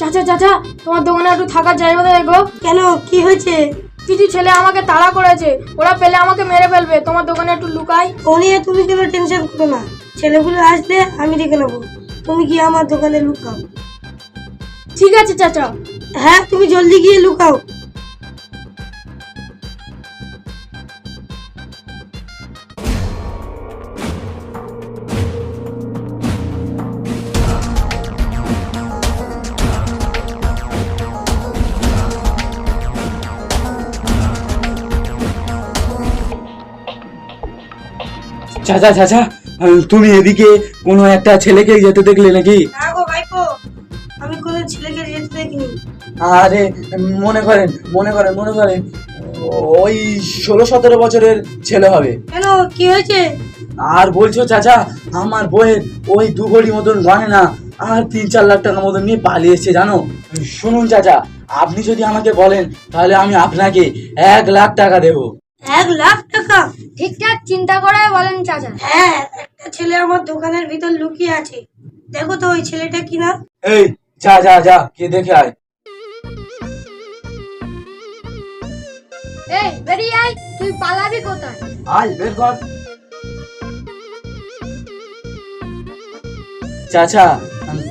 চাচা চাচা তোমার দোকানে একটু থাকার জায়গা না গো। কেন? কি হয়েছে? কিছু ছেলে আমাকে তাড়া করেছে। ওরা পেলে আমাকে মেরে ফেলবে। তোমার দোকানে একটু লুকাই। ও নিয়ে তুমি কোনো টেনশন করো না। ছেলেগুলো আসলে আমি দেখে নেব। তুমি গিয়ে আমার দোকানে লুকাও। ঠিক আছে চাচা। হ্যাঁ তুমি জলদি গিয়ে লুকাও। চাচা চাচা। তুমি এদিকে কোনো একটা ছেলেকে যেতে দেখলে নাকি? না গো ভাইপো আমি কোনো ছেলেকে যেতে দেখিনি। আরে মনে করেন মনে করেন মনে করেন ওই ষোলো সতেরো বছরের ছেলে হবে। কেন? কি হয়েছে? আর বলছো চাচা আমার বইয়ের ওই দু কোটি মতন গনে না আর তিন চার লাখ টাকা মতন নিয়ে পালিয়ে এসছে জানো? শুনুন চাচা আপনি যদি আমাকে বলেন তাহলে আমি আপনাকে এক লাখ টাকা দেবো। এক লাখ টাকা? ঠিকঠাক চিন্তা করে বলেন চাচা। হ্যাঁ একটা ছেলে আমার দোকানের ভিতর লুকিয়ে আছে। দেখো তো ওই ছেলেটা কিনা। এই যা যা যা কে দেখে আয়। এই বেরিয়ে আয় তুই পালাবি কোথায়? আয় বের কর। চাচা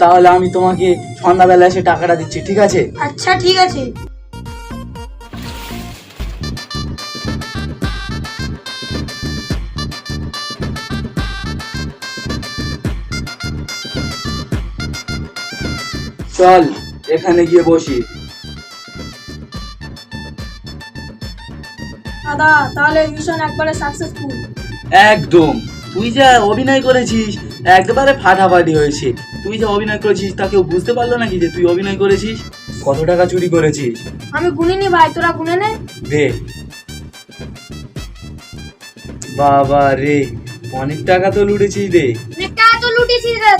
তাহলে আমি তোমাকে সন্ধ্যাবেলা এসে টাকাটা দিচ্ছি ঠিক আছে? আচ্ছা ঠিক আছে। চল এখানে গিয়ে বসি। দাদা তাহলে মিশন একবারে সাকসেসফুল একদম। তুই যা অভিনয় করেছিস একবারে ফাটাফাটি হয়েছে। তুই যা অভিনয় করেছিস তা কেউ বুঝতে পারল নাকি যে তুই অভিনয় করেছিস? কত টাকা চুরি করেছিস? আমি গুনিনি ভাই তোরা গুনে নে। দে। বাবা রে অনেক টাকা তো লুটেছিস দে। অনেক টাকা তো লুটেছিস রে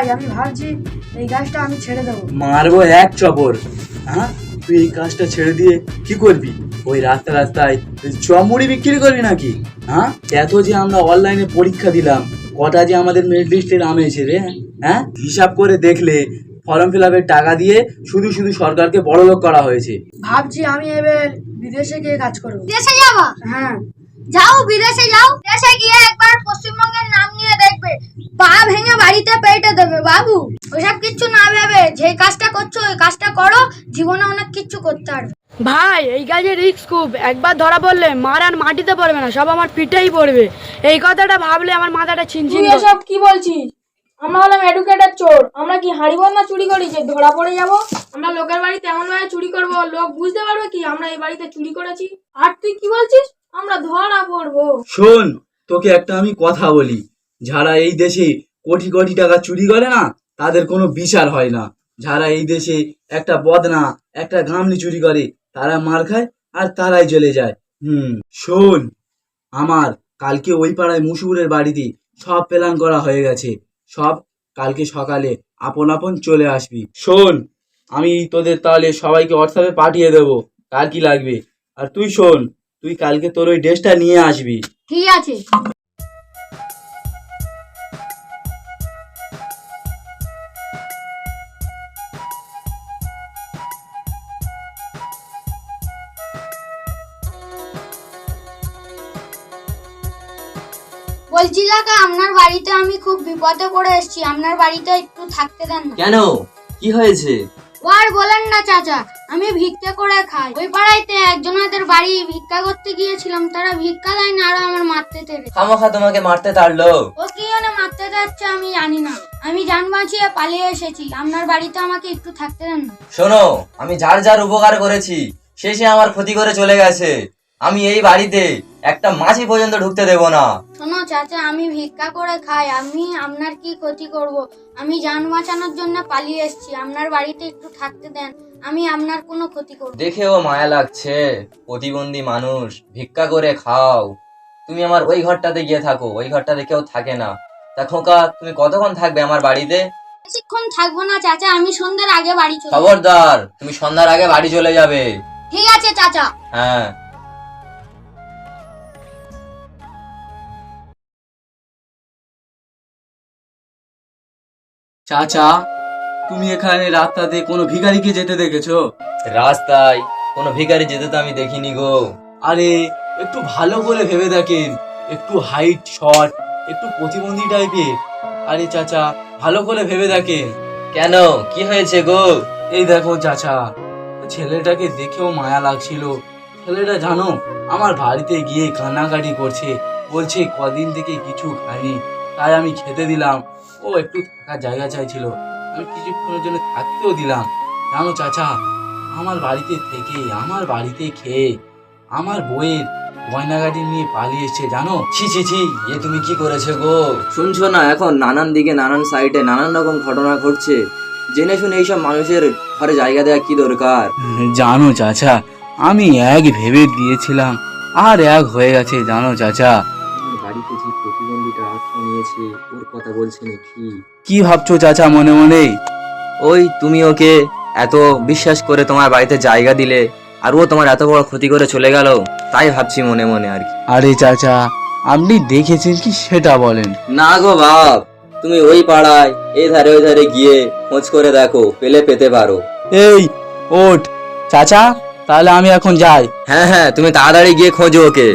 ভাই আমি ভাবছি এই গাছটা আমি ছেড়ে দেবো। মারবো এক চপর হ্যাঁ? তুই এই কাজটা ছেড়ে দিয়ে কি করবি? ওই রাস্তা রাস্তায় চমড়ি বিক্রি করবি নাকি? হ্যাঁ? এত যে আমরা অনলাইনে পরীক্ষা দিলাম কটা যে আমাদের মেরিট লিস্টে নাম এসে রে হ্যাঁ? হিসাব করে দেখলে ফর্ম ফিল আপের টাকা দিয়ে শুধু শুধু সরকারকে বড় লোক করা হয়েছে। ভাবছি আমি এবার বিদেশে গিয়ে কাজ করব। বিদেশে যাবা? হ্যাঁ। যাও বিদেশে যাও। দেশে গিয়ে একবার পশ্চিমবঙ্গের নাম নিয়ে দেখবে। পা ভেঙে বাড়িতে পেটে দেবে বাবু। ওইসব কিচ্ছু না ভেবে যে কাজটা করছ ওই কাজটা করো। জীবনে অনেক কিচ্ছু করতে পারবে। ভাই এই কাজে রিক্স খুব। একবার ধরা পড়লে মার আর মাটিতে পড়বে না সব আমার পিঠেই পড়বে। এই কথাটা ভাবলে আমার মাথাটা ছিনছিন তুই এসব কি বলছিস? আমরা হলাম এডুকেটেড চোর। আমরা কি হাড়ি বন্ধা চুরি করি যে ধরা পড়ে যাব? আমরা লোকের বাড়িতে এমন ভাবে চুরি করব লোক বুঝতে পারবে কি আমরা এই বাড়িতে চুরি করেছি? আর তুই কি বলছিস? আমরা ধরা পড়ব। শোন, তোকে একটা আমি কথা বলি। যারা এই দেশে কোটি কোটি টাকা চুরি করে না, তাদের কোনো বিচার হয় না। যারা এই দেশে একটা বদনা, একটা গামলি চুরি করে, তারা মার খায় আর তারাই চলে যায়। হুম, শোন, আমার কালকে ওই পাড়ায় মুসুরের বাড়িতে সব প্ল্যান করা হয়ে গেছে। সব কালকে সকালে আপন আপন চলে আসবি। শোন, আমি তোদের তাহলে সবাইকে হোয়াটসঅ্যাপে পাঠিয়ে দেবো। কার কি লাগবে? আর তুই শোন তুই কালকে তোর ওই ড্রেসটা নিয়ে আসবি। ঠিক আছে। বলছি কাকা আপনার বাড়িতে আমি খুব বিপদে পড়ে এসেছি। আপনার বাড়িতে একটু থাকতে দেন না। কেন? কি হয়েছে? ও আর বলেন না চাচা। আমি ভিক্ষা করে খাই। ওই পাড়াইতে একজনাদের বাড়ি ভিক্ষা করতে গিয়েছিলাম তারা ভিক্ষা দেয় না আরও আমার মারতে তেরে খামোখা তোমাকে মারতে তাড়লো ও কি জন্য মারতে যাচ্ছে আমি জানি না। আমি জান বাঁচিয়ে পালিয়ে এসেছি আপনার বাড়িতে আমাকে একটু থাকতে দেন না। শোনো আমি যার যার উপকার করেছি শেষে আমার ক্ষতি করে চলে গেছে। আমি এই বাড়িতে একটা মাছি পর্যন্ত ঢুকতে দেব না। শোনো চাচা আমি ভিক্ষা করে খাই। আমি আপনার কি ক্ষতি করব? আমি জান বাঁচানোর জন্য পালিয়ে এসেছি। আপনার বাড়িতে একটু থাকতে দেন। আমি আপনার কোনো ক্ষতি করব দেখেও মায়া লাগছে প্রতিবন্ধী মানুষ। ভিক্ষা করে খাও। তুমি আমার ওই ঘরটাতে গিয়ে থাকো। ওই ঘরটাতে কেউ থাকে না। তা খোকা তুমি কতক্ষণ থাকবে আমার বাড়িতে? বেশিক্ষণ থাকব না চাচা আমি সন্ধ্যার আগে বাড়ি চলে। খবরদার তুমি সন্ধ্যার আগে বাড়ি চলে যাবে। ঠিক আছে চাচা। হ্যাঁ। চাচা তুমি এখানে রাস্তাতে কোনো ভিখারিকে যেতে দেখেছ? রাস্তায় কোনো ভিখারি যেতে তো আমি দেখিনি গো। আরে একটু ভালো করে ভেবে দেখেন। একটু হাইট শর্ট একটু প্রতিবন্ধী টাইপের আরে চাচা ভালো করে ভেবে দেখেন। কেন? কি হয়েছে গো? এই দেখো চাচা ছেলেটাকে দেখেও মায়া লাগছিল। ছেলেটা জানো আমার বাড়িতে গিয়ে কান্নাকাটি করছে। বলছে কদিন থেকে কিছু খাইনি তাই আমি খেতে দিলাম। ও একটু থাকার জায়গা চাইছিল। আমি কিছুক্ষণের জন্য থাকতেও দিলাম। জানো চাচা আমার বাড়িতে থেকে আমার বাড়িতে খেয়ে আমার বইয়ের গয়নাগাটি নিয়ে পালিয়ে এসছে জানো? ছি ছি ছি এ তুমি কি করেছ গো? শুনছো না এখন নানান দিকে নানান সাইডে নানান রকম ঘটনা ঘটছে। জেনে শুনে এইসব মানুষের ঘরে জায়গা দেওয়া কি দরকার? জানো চাচা আমি এক ভেবে দিয়েছিলাম আর এক হয়ে গেছে জানো চাচা। বাড়িতে যে প্রতিবন্ধীটা আশ্রয় নিয়েছে ওর কথা বলছে নাকি? কি ভাবছ চাচা মনে মনে ওই তুমি ওকে এত বিশ্বাস করে তোমার বাড়িতে জায়গা দিলে আর ও তোমার এত বড় ক্ষতি করে চলে গেল তাই ভাবছি মনে মনে আর কি। আরে চাচা আপনি দেখেছেন কি সেটা বলেন? না গো বাপ তুমি ওই পাড়ায় এই ধারে ওই ধারে গিয়ে খোঁজ করে দেখো পেলে পেতে পারো। এই ওঠ। চাচা তাহলে আমি এখন যাই। হ্যাঁ হ্যাঁ তুমি তাড়াতাড়ি গিয়ে খোঁজো ওকে।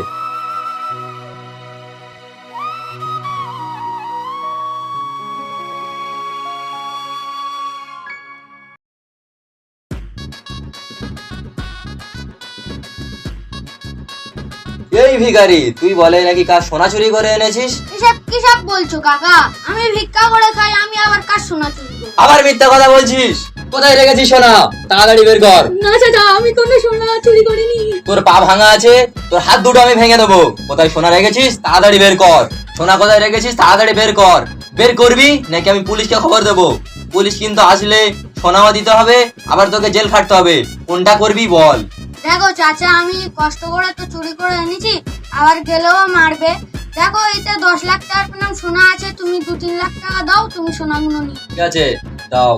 ভিখারি। তুই বলে নাকি কাজ সোনা চুরি করে এনেছিস? এসব কিসব বলছো কাকা? আমি ভিক্ষা করে খাই আমি আবার কার শোনা চুরি করব? আবার মিথ্যা কথা বলছিস? কোথায় রেখেছিস সোনা? তাড়াতাড়ি বের কর। না চাচা আমি কোনো সোনা চুরি করিনি। তোর পা ভাঙা আছে তোর হাত দুটো আমি ভেঙে দেবো। কোথায় সোনা রেখেছিস? তাড়াতাড়ি বের কর। সোনা কোথায় রেখেছিস? তাড়াতাড়ি বের কর। বের করবি নাকি আমি পুলিশকে খবর দেবো? পুলিশ কিন্তু আসলে সোনাও দিতে হবে আবার তোকে জেল খাটতে হবে। কোনটা করবি বল। দেখো চাচা আমি কষ্ট করে তো চুরি করে এনেছি আবার গেলেও মারবে। দেখো এতে দশ লাখ টাকার নাম সোনা আছে তুমি দু তিন লাখ টাকা দাও তুমি সোনাগুলো নিয়ে। ঠিক আছে দাও।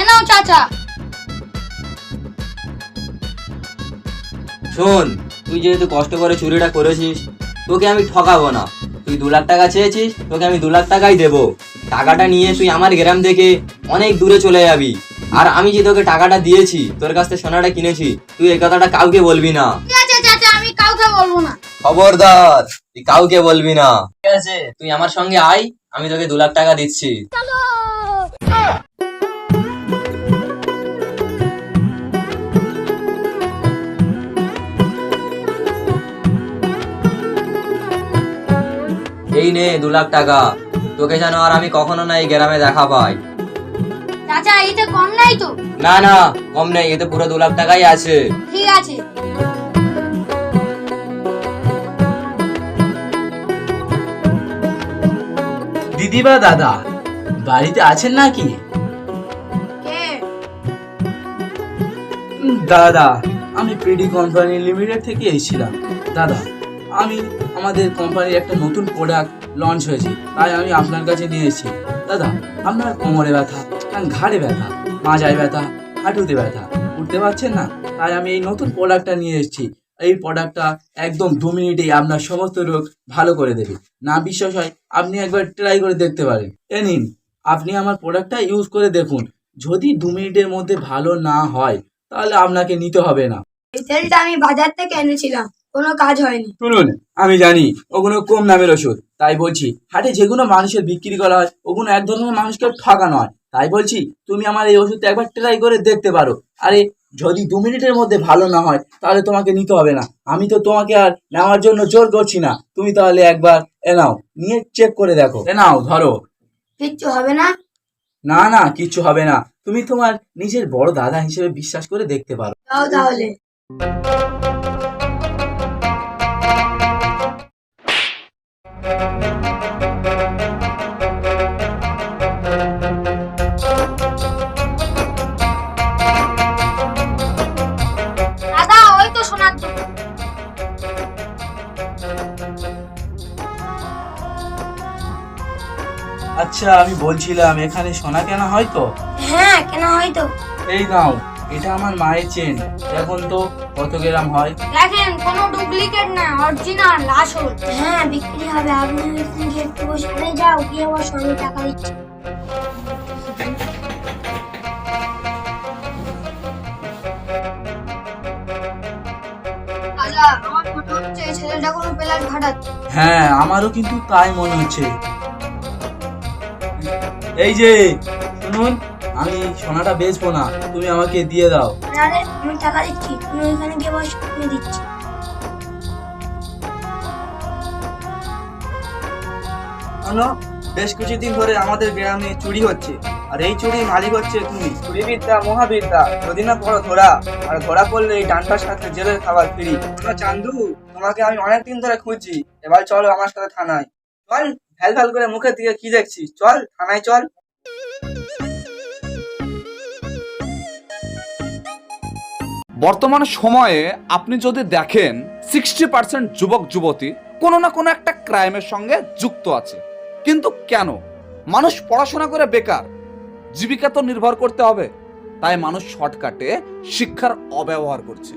এ নাও চাচা। শোন তুই যেহেতু কষ্ট করে চুরিটা করেছিস তোকে আমি ঠকাবো না। তুই দু লাখ টাকা চেয়েছিস তোকে আমি দু লাখ টাকাই দেবো। টাকাটা নিয়ে তুই আমার গ্রাম থেকে অনেক দূরে চলে যাবি। আর আমি যে তোকে টাকাটা দিয়েছি তোর কাছ থেকে সোনাটা কিনেছি তুই এই কথাটা কাউকে বলবি না। আমি কাউকে বলব না। খবরদার তুই কাউকে বলবি না। ঠিক আছে তুই আমার সঙ্গে আয় আমি তোকে দু লাখ টাকা দিচ্ছি। এই নে দু লাখ টাকা তোকে যেন আর আমি কখনো না এই গ্রামে দেখা পাই। চাচা এতে কম নাই তো? না না কম নেই এতে পুরো দু লাখ টাকাই আছে। ঠিক আছে। দিদি বা দাদা বাড়িতে আছেন নাকি? কে? দাদা আমি পিডি কোম্পানি লিমিটেড থেকে এসেছিলাম। দাদা আমি আমাদের কোম্পানির একটা নতুন প্রোডাক্ট লঞ্চ হয়েছে তাই আমি আপনার কাছে নিয়ে এসেছি। দাদা আপনার কোমরে ব্যথা। ঘাড়ে ব্যথা মাজায় ব্যথা হাঁটুতে ব্যথা। উঠতে পারছেন না? তাই আমি এই নতুন প্রোডাক্টটা নিয়ে এসেছি। এই প্রোডাক্টটা একদম দু মিনিটেই আপনার সমস্ত রোগ ভালো করে দেবে। না বিশ্বাস হয় আপনি একবার ট্রাই করে দেখতে পারেন। এ নিন আপনি আমার প্রোডাক্টটা ইউজ করে দেখুন। যদি দু মিনিটের মধ্যে ভালো না হয় তাহলে আপনাকে নিতে হবে না। এই তেলটা আমি বাজার থেকে এনেছিলাম কোনো কাজ হয়নি। শুনুন আমি জানি ওগুলো কম দামের ওষুধ। তাই বলছি হাটে যেগুলো মানুষের বিক্রি করা হয় ওগুলো এক ধরনের মানুষকে ঠকানো হয়। তাই বলছি তুমি আমার এই ওষুধটা একবার ট্রাই করে দেখতে পারো। আরে যদি দু মিনিটের মধ্যে ভালো না হয় তাহলে তোমাকে নিতে হবে না। আমি তো তোমাকে আর নেওয়ার জন্য জোর করছি না। তুমি তাহলে একবার এ নাও নিয়ে চেক করে দেখো। এ নাও ধরো। কিচ্ছু হবে না? না না কিচ্ছু হবে না। তুমি তোমার নিজের বড় দাদা হিসেবে বিশ্বাস করে দেখতে পারো। তাহলে। দাদা আচ্ছা আমি বলছিলাম এখানে সোনা কেনা হয় তো? হ্যাঁ কেনা হয় তো। এই নাও এটা আমার মায়ের চেন। এখন তো কত গ্রাম হয়? দেখেন কোনো ডুপ্লিকেট না অরিজিনাল আসল। হ্যাঁ বিক্রি হবে। আপনি গিয়ে একটু বসে যাও গিয়ে বসো আমি টাকা দিচ্ছি। আমার মনে হচ্ছে ছেলেটা কোনো প্লাস ঘাটাচ্ছে হ্যাঁ আমারও কিন্তু তাই মনে হচ্ছে। এই যে শুনুন আমি সোনাটা বেচবো না তুমি আমাকে দিয়ে দাও। আরে আমি টাকা দিচ্ছি তুমি ওইখানে গিয়ে বসো আমি দিচ্ছি। শোনো বেশ কিছুদিন ধরে আমাদের গ্রামে চুরি হচ্ছে আর এই চুরি মালিক হচ্ছে তুমি চুরিবিদ্যা মহাবিদ্যা যদি না পড়ো ধরা আর ধরা পড়লে এই ডান্ডার সাথে জেলের খাবার ফ্রি। চান্দু তোমাকে আমি অনেকদিন ধরে খুঁজছি এবার চলো আমার সাথে থানায়। চল ভ্যাল করে মুখের দিকে কি দেখছিস? চল, থানায় চল। বর্তমান সময়ে আপনি যদি দেখেন সিক্সটি পার্সেন্ট যুবক, যুবতী কোনো না কোনো একটা ক্রাইমের সঙ্গে যুক্ত আছে। কিন্তু কেন? মানুষ পড়াশোনা করে বেকার। জীবিকা তো নির্ভর করতে হবে। তাই মানুষ শর্টকাটে শিক্ষার অব্যবহার করছে।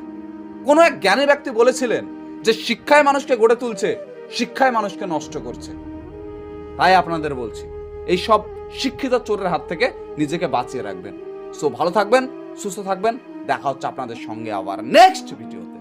কোনো এক জ্ঞানী ব্যক্তি বলেছিলেন যে, শিক্ষায় মানুষকে গড়ে তুলছে, শিক্ষায় মানুষকে নষ্ট করছে। তাই আপনাদের বলছি, এই সব শিক্ষিত চোরের হাত থেকে নিজেকে বাঁচিয়ে রাখবেন। সো ভালো থাকবেন, সুস্থ থাকবেন, দেখা হচ্ছে আপনাদের সঙ্গে আবার নেক্সট ভিডিওতে